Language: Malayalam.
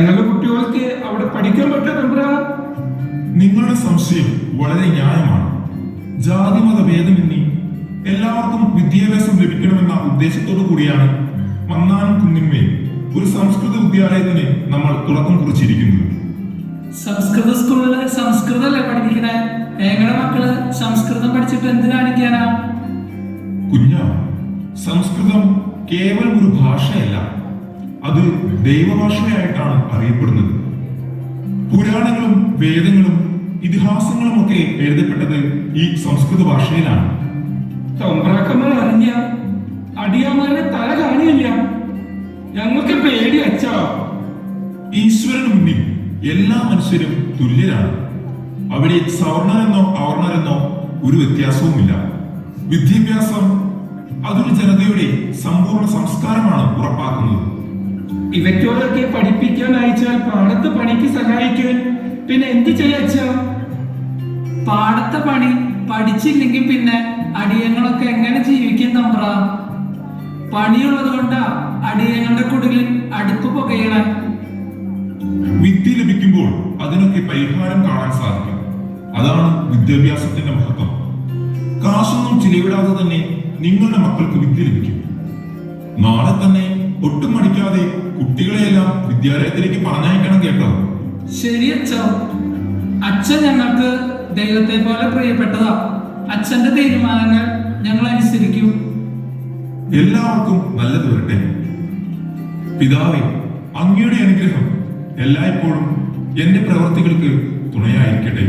ഞങ്ങളുടെ കുട്ടികൾക്ക് അവിടെ പഠിക്കാൻ പറ്റാത്തമ്പ്ര നിങ്ങളുടെ സംശയം വളരെ ന്യായമാണ്. ജാതിമത ഭേദമെന്നി എല്ലാവർക്കും വിദ്യാഭ്യാസം ലഭിക്കണമെന്ന ഉദ്ദേശത്തോടു കൂടിയാണ് മന്നാനം കുന്നിന്മേൽ ഒരു സംസ്കൃത വിദ്യാലയത്തിന് നമ്മൾ തുടക്കം കുറിച്ചിരിക്കുന്നത്. സംസ്കൃത സ്കൂളിൽ സംസ്കൃതമല്ലേ പഠിപ്പിക്കണേ? ഞങ്ങളുടെ മക്കൾ സംസ്കൃതം പഠിച്ചിട്ട് എന്ത് കാണിക്കാനാ? കുഞ്ഞ സംസ്കൃതം കേവലം ഒരു ഭാഷയല്ല. അത് ദൈവഭാഷയായിട്ടാണ് അറിയപ്പെടുന്നത്. പുരാണങ്ങളും വേദങ്ങളും ഇതിഹാസങ്ങളും ഒക്കെ എഴുതപ്പെട്ടത് ഈ സംസ്കൃത ഭാഷയിലാണ്. തമ്പ്രാക്കന്മാർ അറിഞ്ഞ അടിയാമാരുടെ തല കാണിയില്ല. ഞങ്ങൾക്ക് പേടി അച്ഛാ. ഈശ്വരന് മുന്നിൽ എല്ലാ മനുഷ്യരും തുല്യരാണ്. അവിടെ സവർണരെന്നോ അവർണരെന്നോ ഒരു വ്യത്യാസവുമില്ല. വിദ്യാഭ്യാസം അതൊരു ജനതയുടെ ഉറപ്പാക്കുന്നത് ഇവറ്റോടൊക്കെ പഠിപ്പിക്കാൻ അയച്ചാൽ പാടത്ത് പണിക്ക് സഹായിക്കാൻ പിന്നെ എന്ത് ചെയ്യച്ച പാടത്തെ പണി പഠിച്ചില്ലെങ്കിൽ പിന്നെ അടിയങ്ങളൊക്കെ എങ്ങനെ ജീവിക്കും തമ്പ്ര? പണിയുള്ളത് കൊണ്ടാ അടിയങ്ങളുടെ കുടുകിൽ അടുപ്പ് പുകയണേ. വിദ്യ ലഭിക്കുമ്പോൾ അതിനൊക്കെ പരിഹാരം കാണാൻ സാധിക്കും. അതാണ് വിദ്യാഭ്യാസത്തിന്റെ മഹത്വം. കാശൊന്നും ചിലവിടാതെ തന്നെ നിങ്ങളുടെ മക്കൾക്ക് വിദ്യ ലഭിക്കും. നാളെ തന്നെ ഒട്ടും മടിക്കാതെ വിദ്യാലയത്തിലേക്ക് പറഞ്ഞയക്കണം കേട്ടോ. ശരി അച്ഛ. അച്ഛൻ ഞങ്ങൾക്ക് ദൈവത്തെ പോലെ പ്രിയപ്പെട്ടതാ. അച്ഛന്റെ തീരുമാനങ്ങൾ ഞങ്ങൾ അനുസരിക്കും. എല്ലാവർക്കും നല്ലത് വരട്ടെ. പിതാവേ അങ്ങയുടെ അനുഗ്രഹം എല്ലായ്പ്പോഴും എന്റെ പ്രവർത്തികൾക്ക് തുണയായിരിക്കട്ടെ.